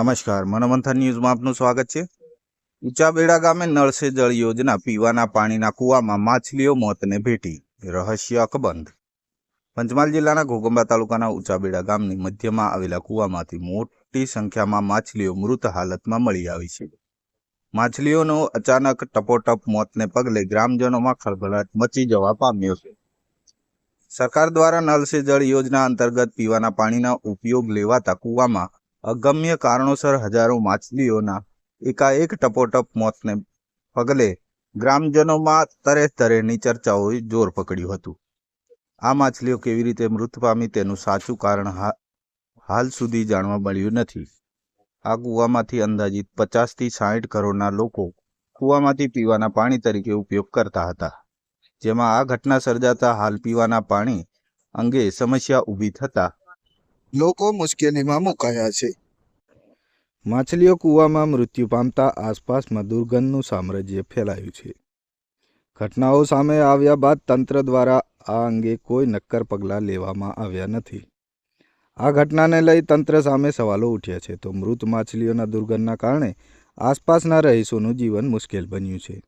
નમસ્કાર, મનોમંથન ન્યૂઝમાં આપનું સ્વાગત છે. ઊંચાબેડા ગામે નળ જળ યોજના પીવાના પાણીના કૂવામાં માછલીઓ મોતને ભેટી, રહસ્ય અકબંધ. પંચમહાલ જિલ્લાના ઘોગંબા તાલુકાના ઉંચાબેડા ગામની મધ્યમાં આવેલા કૂવામાંથી મોટી સંખ્યામાં માછલીઓ મૃત હાલતમાં મળી આવી છે. માછલીઓનો અચાનક ટપોટપ મોતને પગલે ગ્રામજનોમાં ખળભળાટ મચી જવા પામ્યો છે. સરકાર દ્વારા સે જળ યોજના અંતર્ગત પીવાના પાણીના ઉપયોગ લેવાતા કૂવામાં અગમ્ય કારણોસર હજારો માછલીઓના એકાએક ટપોટપ મોતને પગલે ગ્રામજનોમાં તરે તરેની ચર્ચાઓએ જોર પકડ્યું હતું. આ માછલીઓ કેવી રીતે મૃત પામી તેનું સાચું કારણ હાલ સુધી જાણવા મળ્યું નથી. આ કૂવામાંથી અંદાજિત પચાસથી સાઠ કરોડના લોકો કૂવામાંથી પીવાના પાણી તરીકે ઉપયોગ કરતા હતા, જેમાં આ ઘટના સર્જાતા હાલ પીવાના પાણી અંગે સમસ્યા ઊભી થતા લોકો મુશ્કેલીમાં મુકાયા છે. માછલીઓ કૂવામાં મૃત્યુ પામતા આસપાસમાં દુર્ગંધનું સામ્રાજ્ય ફેલાયું છે. ઘટનાઓ સામે આવ્યા બાદ તંત્ર દ્વારા આ અંગે કોઈ નક્કર પગલાં લેવામાં આવ્યા નથી. આ ઘટનાને લઈ તંત્ર સામે સવાલો ઉઠ્યા છે તો મૃત માછલીઓના દુર્ગંધના કારણે આસપાસના રહીશોનું જીવન મુશ્કેલ બન્યું છે.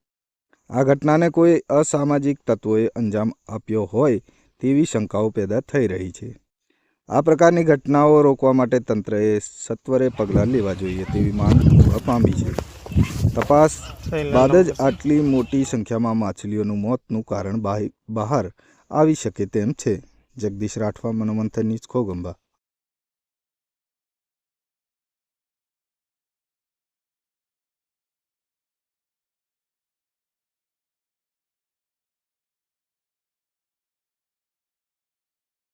આ ઘટનાને કોઈ અસામાજિક તત્વોએ અંજામ આપ્યો હોય તેવી શંકાઓ પેદા થઈ રહી છે. આ પ્રકારની ઘટનાઓ રોકવા માટે તંત્રએ સત્વરે પગલાં લેવા જોઈએ તેવી માંગ પામી છે. તપાસ બાદ જ આટલી મોટી સંખ્યામાં માછલીઓનું મોતનું કારણ બાહિ- બહાર આવી શકે તેમ છે. જગદીશ રાઠવા મનોમંથન ન્યૂઝ ખોગંબા.